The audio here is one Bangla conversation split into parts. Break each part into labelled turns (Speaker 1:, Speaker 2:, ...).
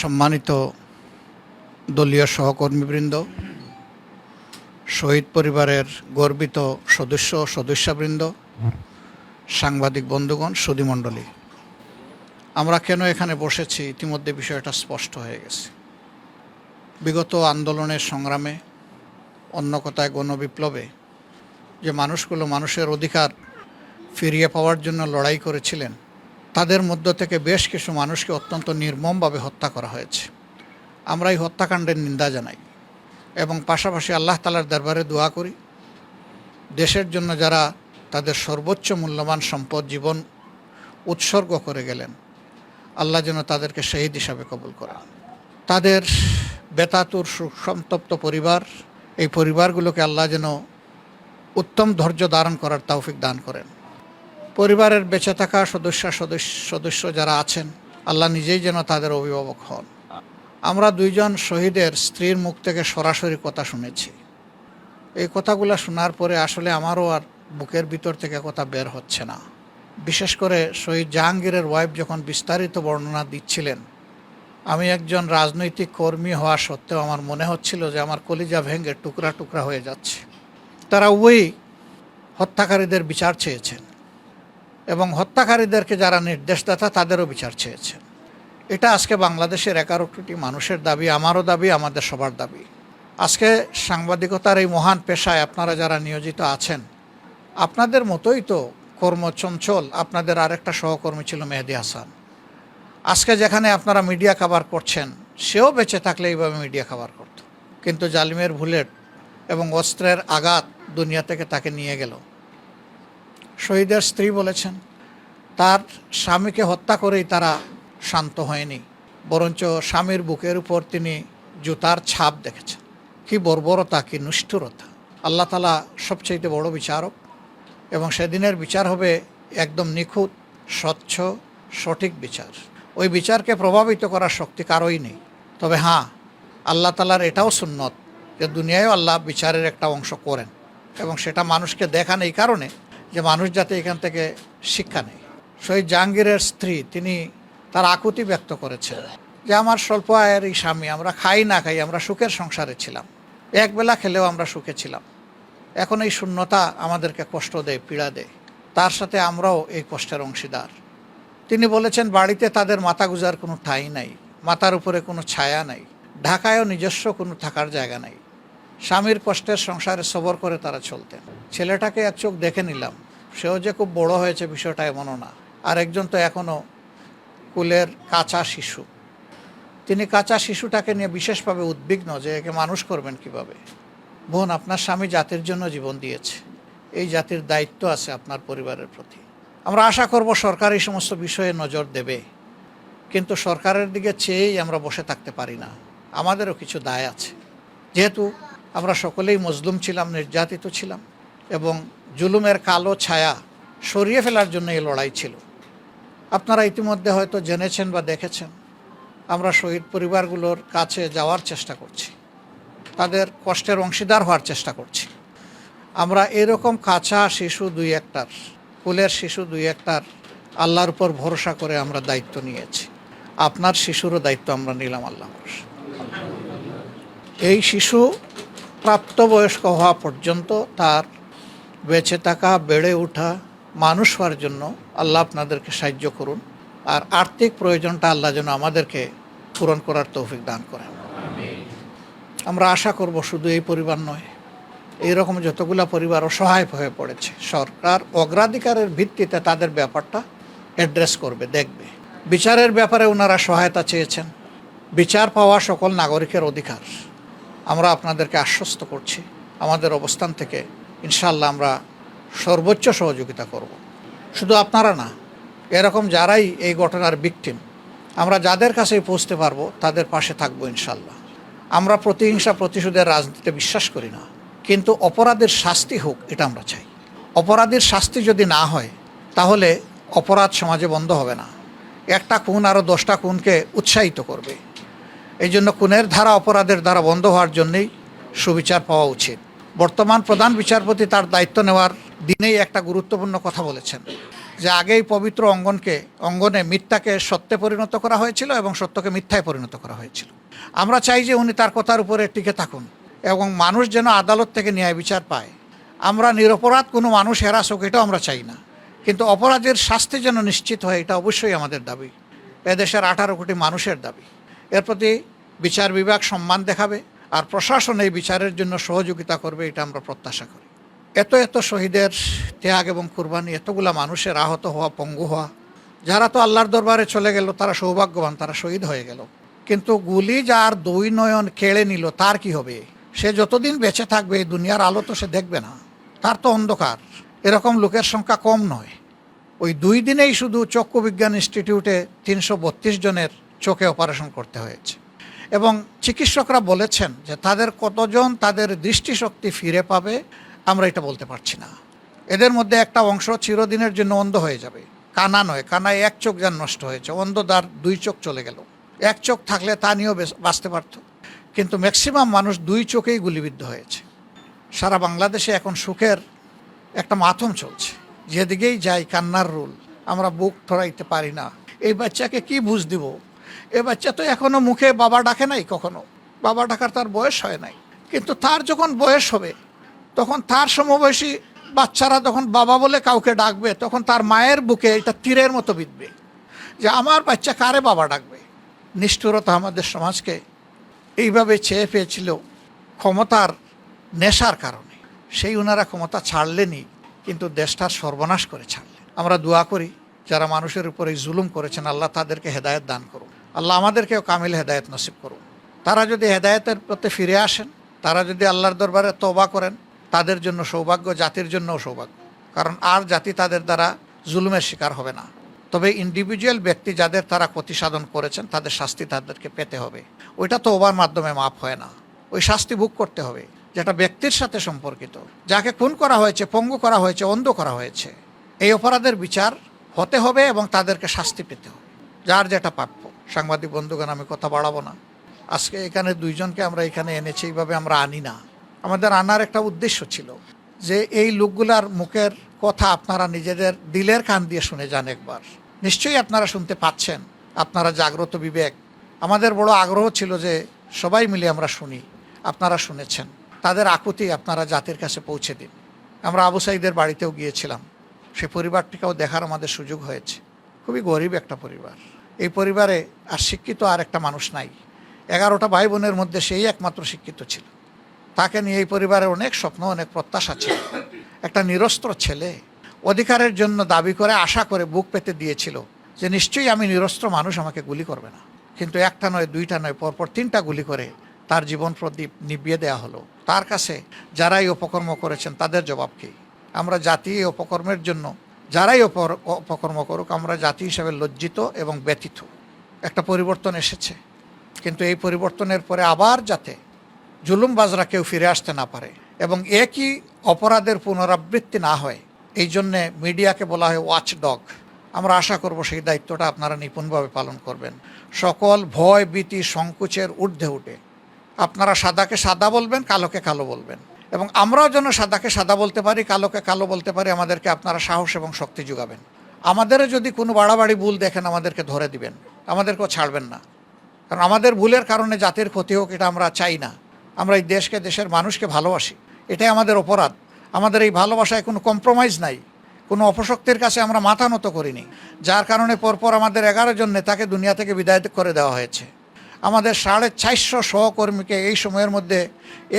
Speaker 1: সম্মানিত দলীয় সহকর্মীবৃন্দ, শহীদ পরিবারের গর্বিত সদস্য সদস্যবৃন্দ, সাংবাদিক বন্ধুগণ সুধীমণ্ডলী আমরা কেন এখানে বসেছি? ইতিমধ্যে বিষয়টা স্পষ্ট হয়ে গেছে। বিগত আন্দোলনের সংগ্রামে, অন্য কথায় গণবিপ্লবে, যে মানুষগুলো মানুষের অধিকার ফিরিয়ে পাওয়ার জন্য লড়াই করেছিলেন তাদের মধ্য থেকে বেশ কিছু মানুষকে অত্যন্ত নির্মমভাবে হত্যা করা হয়েছে। আমরা এই হত্যাকাণ্ডের নিন্দা জানাই এবং পাশাপাশি আল্লাহ তালার দরবারে দোয়া করি, দেশের জন্য যারা তাদের সর্বোচ্চ মূল্যবান সম্পদ, জীবন উৎসর্গ করে গেলেন, আল্লাহ যেন তাদেরকে শহীদ হিসাবে কবুল করা তাদের বেতাতুর সুসন্তপ্ত পরিবার, এই পরিবারগুলোকে আল্লাহ যেন উত্তম ধৈর্য ধারণ করার তৌফিক দান করেন। পরিবারের বেঁচে থাকা সদস্য সদস্য সদস্য যারা আছেন, আল্লাহ নিজেই যেন তাদের অভিভাবক হন। আমরা দুইজন শহীদের স্ত্রীর মুখ থেকে সরাসরি কথা শুনেছি। এই কথাগুলো শোনার পরে আসলে আমারও আর বুকের ভিতর থেকে কথা বের হচ্ছে না। বিশেষ করে শহীদ জাহাঙ্গীরের ওয়াইফ যখন বিস্তারিত বর্ণনা দিচ্ছিলেন, আমি একজন রাজনৈতিক কর্মী হওয়া সত্ত্বেও আমার মনে হচ্ছিল যে আমার কলিজা ভেঙে টুকরা টুকরা হয়ে যাচ্ছে। তারা উভয়ই হত্যাকারীদের বিচার চেয়েছেন। এবং হত্যাকারীদেরকে যারা নির্দেশদাতা তাদেরও বিচার চেয়েছেন এটা আজকে বাংলাদেশের এগারো কোটি মানুষের দাবি, আমারও দাবি, আমাদের সবার দাবি। আজকে সাংবাদিকতার এই মহান পেশায় আপনারা যারা নিয়োজিত আছেন, আপনাদের মতোই তো কর্মচঞ্চল আপনাদের আরেকটা সহকর্মী ছিল মেহেদি হাসান। আজকে যেখানে আপনারা মিডিয়া কাভার করছেন, সেও বেঁচে থাকলে এইভাবে মিডিয়া কাভার করত। কিন্তু জালিমের বুলেট এবং অস্ত্রের আঘাত দুনিয়া থেকে তাকে নিয়ে গেল। শহীদের স্ত্রী বলেছেন, তার স্বামীকে হত্যা করেই তারা শান্ত হয়নি, বরঞ্চ স্বামীর বুকের উপর তিনি জুতার ছাপ দেখেছেন। কি বর্বরতা, কি নিষ্ঠুরতা। আল্লাহ তালা সবচেয়ে বড় বিচারক এবং সেদিনের বিচার হবে একদম নিখুঁত, স্বচ্ছ, সঠিক বিচার। ওই বিচারকে প্রভাবিত করার শক্তি কারোই নেই। তবে হ্যাঁ আল্লাহ তালার এটাও সুন্নত যে দুনিয়ায়ও আল্লাহ বিচারের একটা অংশ করেন এবং সেটা মানুষকে দেখান এই কারণে যে মানুষ যাতে এখান থেকে শিক্ষা নেয়। শহীদ জাহাঙ্গীরের স্ত্রী, তিনি তার আকুতি ব্যক্ত করেছেন যে, আমার স্বল্প আয়ের এই স্বামী, আমরা খাই না খাই, আমরা সুখের সংসারে ছিলাম। একবেলা খেলেও আমরা সুখে ছিলাম। এখন এই শূন্যতা আমাদেরকে কষ্ট দেয়, পীড়া দেয়। তার সাথে আমরাও এই কষ্টের অংশীদার। তিনি বলেছেন, বাড়িতে তাদের মাথা গুজার কোনো ঠাঁই নাই, মাথার উপরে কোনো ছায়া নাই, ঢাকায়ও নিজস্ব কোনো থাকার জায়গা নাই। স্বামীর কষ্টের সংসারে সবর করে তারা চলতেন। ছেলেটাকে এক চোখ দেখে নিলাম। সেও যে খুব বড় হয়েছে বিষয়টা এমনও না। আর একজন তো এখনও কুলের কাঁচা শিশু। তিনি কাঁচা শিশুটাকে নিয়ে বিশেষভাবে উদ্বিগ্ন যে একে মানুষ করবেন কীভাবে। বোন, আপনার স্বামী জাতির জন্য জীবন দিয়েছে। এই জাতির দায়িত্ব আছে আপনার পরিবারের প্রতি। আমরা আশা করব সরকার এই সমস্ত বিষয়ে নজর দেবে। কিন্তু সরকারের দিকে চেয়েই আমরা বসে থাকতে পারি না। আমাদেরও কিছু দায় আছে। যেহেতু আমরা সকলেই মজলুম ছিলাম, নির্যাতিত ছিলাম এবং জুলুমের কালো ছায়া সরিয়ে ফেলার জন্য এই লড়াই ছিল। আপনারা ইতিমধ্যে হয়তো জেনেছেন বা দেখেছেন, আমরা শহীদ পরিবারগুলোর কাছে যাওয়ার চেষ্টা করছি। তাদের কষ্টের অংশীদার হওয়ার চেষ্টা করছি। আমরা এরকম কাঁচা শিশু দুই একটার কুলের শিশু দুই একটার আল্লাহর উপর ভরসা করে আমরা দায়িত্ব নিয়েছি। আপনার শিশুরও দায়িত্ব আমরা নিলাম আল্লাহ এই শিশু প্রাপ্তবয়স্ক হওয়া পর্যন্ত তার বেঁচে থাকা, বেড়ে ওঠা, মানুষ হওয়ার জন্য আল্লাহ আপনাদেরকে সাহায্য করুন। আর আর্থিক প্রয়োজনটা আল্লাহ যেন আমাদেরকে পূরণ করার তৌফিক দান করেন। আমরা আশা করব শুধু এই পরিবার নয়, এইরকম যতগুলা পরিবার অসহায় হয়ে পড়েছে। সরকার অগ্রাধিকারের ভিত্তিতে তাদের ব্যাপারটা অ্যাড্রেস করবে, দেখবে। বিচারের ব্যাপারে ওনারা সহায়তা চেয়েছেন। বিচার পাওয়া সকল নাগরিকের অধিকার। আমরা আপনাদেরকে আশ্বস্ত করছি। আমাদের অবস্থান থেকে ইনশাল্লাহ আমরা সর্বোচ্চ সহযোগিতা করব। শুধু আপনারা না, এরকম যারাই এই ঘটনার ভিকটিম আমরা যাদের কাছেই পৌঁছতে পারব, তাদের পাশে থাকব ইনশাল্লাহ আমরা প্রতিহিংসা প্রতিশোধের রাজনীতিতে বিশ্বাস করি না, কিন্তু অপরাধের শাস্তি হোক, এটা আমরা চাই। অপরাধীর শাস্তি যদি না হয়, তাহলে অপরাধ সমাজে বন্ধ হবে না। একটা খুন আরও দশটা খুনকে উৎসাহিত করবে। এই জন্য খুনের ধারা অপরাধের দ্বারা বন্ধ হওয়ার জন্যেই সুবিচার পাওয়া উচিত। বর্তমান প্রধান বিচারপতি তার দায়িত্ব নেওয়ার দিনেই একটা গুরুত্বপূর্ণ কথা বলেছেন যে আগেই পবিত্র অঙ্গনকে, অঙ্গনে মিথ্যাকে সত্যে পরিণত করা হয়েছিল এবং সত্যকে মিথ্যায় পরিণত করা হয়েছিল। আমরা চাই যে উনি তার কথার উপরে টিকে থাকুন এবং মানুষ যেন আদালত থেকে ন্যায় বিচার পায়। আমরা নিরপরাধ কোনো মানুষ হেরাস হোক এটাও আমরা চাই না। কিন্তু অপরাধের শাস্তি যেন নিশ্চিত হয়, এটা অবশ্যই আমাদের দাবি। এদেশের আঠারো কোটি মানুষের দাবি। এর প্রতি বিচার বিভাগ সম্মান দেখাবে আর প্রশাসন এই বিচারের জন্য সহযোগিতা করবে, এটা আমরা প্রত্যাশা করি। এত এত শহীদের ত্যাগ এবং কুরবানি, এতগুলা মানুষের আহত হওয়া, পঙ্গু হওয়া, যারা তো আল্লাহর দরবারে চলে গেল, তারা সৌভাগ্যবান, তারা শহীদ হয়ে গেল। কিন্তু গুলি যার দুই নয়ন কেড়ে নিল, তার কি হবে? সে যতদিন বেঁচে থাকবে, এই দুনিয়ার আলো তো সে দেখবে না। তার তো অন্ধকার। এরকম লোকের সংখ্যা কম নয়। ওই দুই দিনেই শুধু চক্ষু বিজ্ঞান ইনস্টিটিউটে তিনশো বত্রিশ জনের চোখে অপারেশন করতে হয়েছে। এবং চিকিৎসকরা বলেছেন যে তাদের কতজন তাদের দৃষ্টিশক্তি ফিরে পাবে, আমরা এটা বলতে পারছি না। এদের মধ্যে একটা অংশ চিরদিনের জন্য অন্ধ হয়ে যাবে। কানা নয়, কানায় এক চোখ যান নষ্ট হয়েছে অন্ধ অন্ধদার দুই চোখ চলে গেল। এক চোখ থাকলে তা নিয়েও বাঁচতে পারত। কিন্তু ম্যাক্সিমাম মানুষ দুই চোখেই গুলিবিদ্ধ হয়েছে। সারা বাংলাদেশে এখন সুখের একটা মাথম চলছে। যেদিকেই যাই কান্নার রোল, আমরা বুক ধরাইতে পারি না। এই বাচ্চাকে কি বুঝ দিব? এ বাচ্চা তো এখনও মুখে বাবা ডাকে নাই কখনো। বাবা ডাকার তার বয়স হয় নাই। কিন্তু তার যখন বয়স হবে, তখন তার সমবয়সী বাচ্চারা যখন বাবা বলে কাউকে ডাকবে, তখন তার মায়ের বুকে এটা তীরের মতো বিঁধবে যে, আমার বাচ্চা কারে বাবা ডাকবে? নিষ্ঠুরতা আমাদের সমাজকে এইভাবে চেয়ে পেয়েছিল ক্ষমতার নেশার কারণে। সেই ওনারা ক্ষমতা ছাড়লেনি কিন্তু দেশটার সর্বনাশ করে ছাড়লেন। আমরা দোয়া করি, যারা মানুষের উপরে জুলুম করেছেন, আল্লাহ তাদেরকে হেদায়ত দান করুন আল্লাহ আমাদেরকেও কামিল হেদায়েত নসিব করুন তারা যদি হেদায়েতের প্রতি ফিরে আসেন, তারা যদি আল্লাহর দরবারে তবা করেন, তাদের জন্য সৌভাগ্য, জাতির জন্যও সৌভাগ্য। কারণ আর জাতি তাদের দ্বারা জুলুমের শিকার হবে না। তবে ইন্ডিভিজুয়াল ব্যক্তি যাদের তারা ক্ষতি সাধন করেছেন, তাদের শাস্তি তাদেরকে পেতে হবে। ওইটা তো ওবার মাধ্যমে মাপ হয় না। ওই শাস্তি ভোগ করতে হবে, যেটা ব্যক্তির সাথে সম্পর্কিত। যাকে খুন করা হয়েছে, পঙ্গু করা হয়েছে, অন্ধ করা হয়েছে, এই অপরাধের বিচার হতে হবে এবং তাদেরকে শাস্তি পেতে হবে। যার যেটা প্রাপ্য। সাংবাদিক বন্ধুগণ, আমি কথা বাড়াবো না। আজকে এখানে দুইজনকে আমরা এখানে এনেছি, এইভাবে আমরা আনি না। আমাদের আনার একটা উদ্দেশ্য ছিল যে এই লোকগুলার মুখের কথা আপনারা নিজেদের দিলের কান দিয়ে শুনে যান একবার। নিশ্চয়ই আপনারা শুনতে পাচ্ছেন, আপনারা জাগ্রত বিবেক। আমাদের বড় আগ্রহ ছিল যে সবাই মিলে আমরা শুনি, আপনারা শুনেছেন। তাদের আকুতি আপনারা জাতির কাছে পৌঁছে দিন। আমরা আবু সাইদের বাড়িতেও গিয়েছিলাম। সে পরিবারটিকেও দেখার আমাদের সুযোগ হয়েছে। খুবই গরিব একটা পরিবার। এই পরিবারে আর শিক্ষিত আর একটা মানুষ নাই। এগারোটা ভাই বোনের মধ্যে সেই একমাত্র শিক্ষিত ছিল। তাকে নিয়ে এই পরিবারের অনেক স্বপ্ন, অনেক প্রত্যাশা ছিল। একটা নিরস্ত্র ছেলে। অধিকারের জন্য দাবি করে, আশা করে বুক পেতে দিয়েছিল যে নিশ্চয়ই আমি নিরস্ত্র মানুষ, আমাকে গুলি করবে না। কিন্তু একটা নয়, দুইটা নয়, পরপর তিনটা গুলি করে তার জীবন প্রদীপ নিভিয়ে দেওয়া হলো। তার কাছে যারা এই অপকর্ম করেছেন, তাদের জবাব কী? আমরা জাতি এই অপকর্মের জন্য যারাই অপর- অপকর্ম করুক, আমরা জাতি হিসাবে লজ্জিত এবং ব্যথিত। একটা পরিবর্তন এসেছে। কিন্তু এই পরিবর্তনের পরে আবার যাতে জুলুমবাজরা কেউ ফিরে আসতে না পারে এবং একই অপরাধের পুনরাবৃত্তি না হয়, এই জন্যে মিডিয়াকে বলা হয় ওয়াচ ডগ আমরা আশা করব সেই দায়িত্বটা আপনারা নিপুণভাবে পালন করবেন। সকল ভয়, ভীতি, সংকুচের ঊর্ধ্বে উঠে। আপনারা সাদাকে সাদা বলবেন, কালোকে কালো বলবেন। এবং আমরাও যেন সাদাকে সাদা বলতে পারি, কালোকে কালো বলতে পারি, আমাদেরকে আপনারা সাহস এবং শক্তি যোগাবেন। আমাদেরও যদি কোনো বাড়াবাড়ি ভুল দেখেন, আমাদেরকে ধরে দিবেন। আমাদেরকেও ছাড়বেন না। কারণ আমাদের ভুলের কারণে জাতির ক্ষতি হোক, এটা আমরা চাই না। আমরা এই দেশকে, দেশের মানুষকে ভালোবাসি। এটাই আমাদের অপরাধ। আমাদের এই ভালোবাসায় কোনো কম্প্রোমাইজ নাই। কোনো অপশক্তির কাছে আমরা মাথা নত করিনি। যার কারণে পরপর আমাদের এগারো জন নেতাকে দুনিয়া থেকে বিদায় করে দেওয়া হয়েছে। আমাদের সাড়ে চারশো সহকর্মীকে এই সময়ের মধ্যে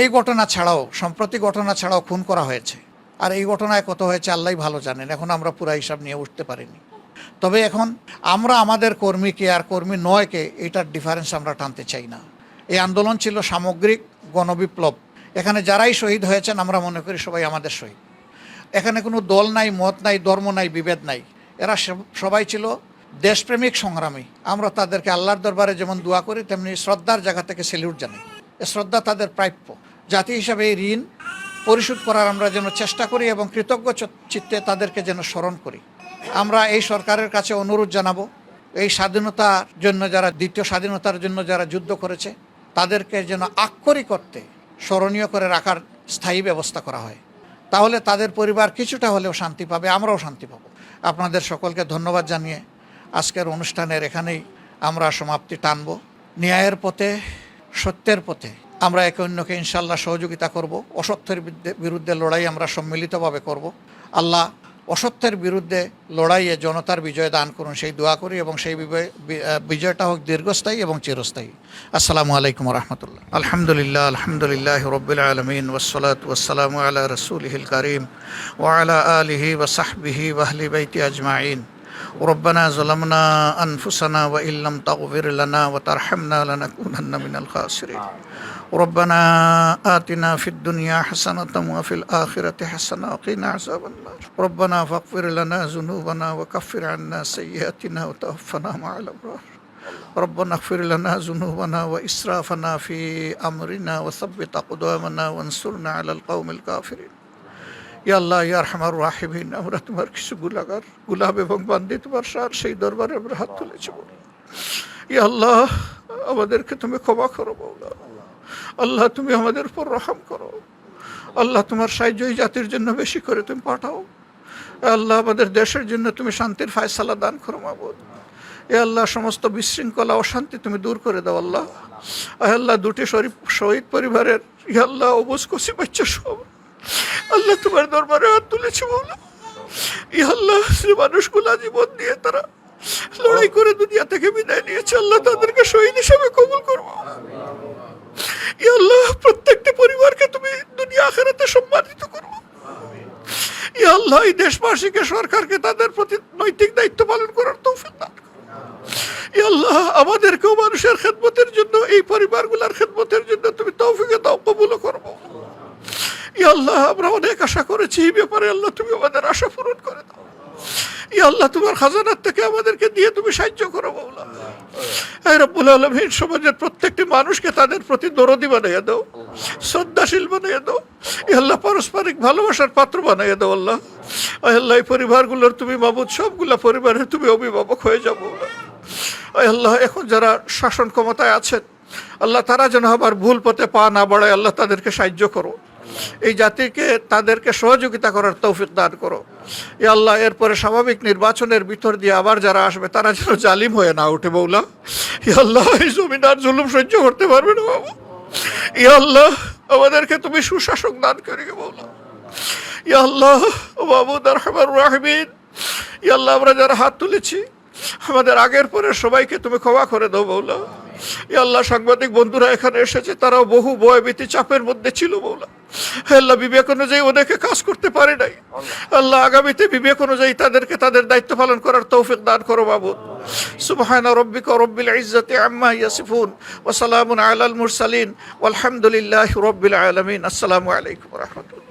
Speaker 1: এই ঘটনা ছাড়াও, সম্প্রতি ঘটনা ছাড়াও খুন করা হয়েছে। আর এই ঘটনায় কত হয়েছে আল্লাহ ভালো জানেন, এখন আমরা পুরা হিসাব নিয়ে উঠতে পারিনি। তবে এখন আমরা আমাদের কর্মীকে আর কর্মী নয়কে এটার ডিফারেন্স আমরা টানতে চাই না। এই আন্দোলন ছিল সামগ্রিক গণবিপ্লব। এখানে যারাই শহীদ হয়েছেন, আমরা মনে করি সবাই আমাদের শহীদ। এখানে কোনো দল নাই, মত নাই, ধর্ম নাই, বিভেদ নাই। এরা সবাই ছিল দেশপ্রেমিক সংগ্রামী। আমরা তাদেরকে আল্লাহর দরবারে যেমন দোয়া করি, তেমনি শ্রদ্ধার জায়গা থেকে সেলিউট জানাই। এ শ্রদ্ধা তাদের প্রাপ্য। জাতি হিসাবে এই ঋণ পরিশোধ করার আমরা যেন চেষ্টা করি এবং কৃতজ্ঞ চিত্তে তাদেরকে যেন স্মরণ করি। আমরা এই সরকারের কাছে অনুরোধ জানাব, এই স্বাধীনতার জন্য যারা, দ্বিতীয় স্বাধীনতার জন্য যারা যুদ্ধ করেছে, তাদেরকে যেন আক্ষরিক করতে স্মরণীয় করে রাখার স্থায়ী ব্যবস্থা করা হয়। তাহলে তাদের পরিবার কিছুটা হলেও শান্তি পাবে, আমরাও শান্তি পাবো। আপনাদের সকলকে ধন্যবাদ জানিয়ে আজকের অনুষ্ঠানের এখানেই আমরা সমাপ্তি টানব। ন্যায়ের পথে, সত্যের পথে আমরা একে অন্যকে ইনশাল্লাহ সহযোগিতা করব। অসত্যের বিরুদ্ধে- লড়াই আমরা সম্মিলিতভাবে করব। আল্লাহ অসত্যের বিরুদ্ধে লড়াইয়ে জনতার বিজয় দান করুন, সেই দোয়া করি এবং সেই বিজয়- বিজয়টা হোক দীর্ঘস্থায়ী এবং চিরস্থায়ী। আসসালামু আলাইকুম রহমতুল্লাহ। আলহামদুলিল্লাহ আলহামদুলিল্লাহ রবিল আলমিন ওসলাত ওসালাম আলা রসুলহিল করিম ওয়ালা আলিহি ওসাহবিহি ওয়াহলি বাইতি আজমাইন। ربنا ظلمنا أنفسنا وإن لم تغفر لنا وترحمنا لنكونن من الخاسرين. ربنا آتنا في الدنيا حسنة وفي الآخرة حسنة وقنا عذاب النار. ربنا فاغفر لنا ذنوبنا وكفر عنا سيئاتنا وتوفنا مع الأبرار. ربنا اغفر لنا ذنوبنا وإسرافنا في أمرنا وثبت أقدامنا وانصرنا على القوم الكافرين. ইয়া আল্লাহ ইয়া রহমার রাহিমিন, আমরা তোমার কিছু গুলাগার গুলাব এবং বান্দি তোমার সার সেই দরবারে আমরা হাত তুলেছি। বলে ইয়া আল্লাহ, আমাদেরকে তুমি ক্ষমা করো বৌলা আল্লাহ, তুমি আমাদের উপর রহম করো। আল্লাহ, তোমার সাহায্য এই জাতির জন্য বেশি করে তুমি পাঠাও। আল্লাহ, আমাদের দেশের জন্য তুমি শান্তির ফায়সালা দান করো মাবুদ এ আল্লাহ, সমস্ত বিশৃঙ্খলা, অশান্তি তুমি দূর করে দাও আল্লাহ। আল্লাহ, দুটি শরীফ শহীদ পরিবারের ইয়া আল্লাহ অবুজ কষি বাচ্চা সব। আল্লাহ তোমার দরবারে হাত তুলেছে বলো আল্লাহ সে মানুষগুলা জীবন দিয়ে তারা লড়াই করে দুনিয়া থেকে বিদায় নিয়েছে, আল্লাহ তাদেরকে শহীদ হিসাবে কবুল করব আল্লাহ পরিবারকে তুমি দুনিয়া আখেরাতে সম্মানিত করব আল্লাহ, এই দেশবাসীকে, সরকারকে তাদের প্রতি নৈতিক দায়িত্ব পালন করার তৌফিক দান আল্লাহ, আমাদেরকেও মানুষের খেদমতের জন্য, এই পরিবারগুলোর খেদমতের জন্য তুমি তৌফিকে দাও কবুল করব ই আল্লাহ, আমরা অনেক আশা করেছি এই ব্যাপারে। আল্লাহ, তুমি আমাদের আশা পূরণ করে দাও। ই আল্লাহ, তোমার খাজানার থেকে আমাদেরকে দিয়ে তুমি সাহায্য করো হ্যাঁ রব্বুল আলমীর সমাজের প্রত্যেকটি মানুষকে তাদের প্রতি দরদি বানাইয়া দাও, শ্রদ্ধাশীল বানাইয়া দাও। ই আল্লাহ, পারস্পরিক ভালোবাসার পাত্র বানাইয়া দাও, আল্লাহ। আল্লাহ, এই পরিবারগুলোর তুমি মাবুদ, সবগুলা পরিবারের তুমি অভিভাবক হয়ে যাব আল্লাহ, এখন যারা শাসন ক্ষমতায় আছেন, আল্লাহ তারা যেন আবার ভুল পথে পা না বাড়ায়, আল্লাহ তাদেরকে সাহায্য করো। এই জাতিকে তাদেরকে সহযোগিতা করার তৌফিক দান করো। এ আল্লাহ, এরপরে স্বাভাবিক নির্বাচনের ভিতর দিয়ে আবার যারা আসবে, তারা যেন জালিম হয়ে না উঠে বৌলা ই আল্লাহ, এই জমিদার জুলুম সহ্য করতে পারবে না, বাবু। ই আল্লাহ, আমাদেরকে তুমি সুশাসক দান করি বৌলা ই আল্লাহ বাবু রহমান রাহমিন। ই আল্লাহ, আমরা যারা হাত তুলেছি, আমাদের আগের পরে সবাইকে তুমি ক্ষমা করে দাও বৌলা আল্লাহ সাংবাদিক বন্ধুরা এখানে এসেছে তারাও বহু ভয়ভীতি চাপের মধ্যে ছিল বৌলা আল্লাহ বিবেক অনুযায়ী ওদেরকে কাজ করতে পারে নাই। আল্লাহ। আগামীতে বিবেক অনুযায়ী তাদেরকে তাদের দায়িত্ব পালন করার তৌফিক দান করো বাবুদ সুবহান রব্বিক রব্বিল ইজ্জাতি আম্মা ইয়াসিফুন ওয়া সালামুন আলাল মুরসালিন ওয়ালহামদুলিল্লাহি রব্বিল আলামিন। আসসালামু আলাইকুম ওয়া রাহমাতুল্লাহ।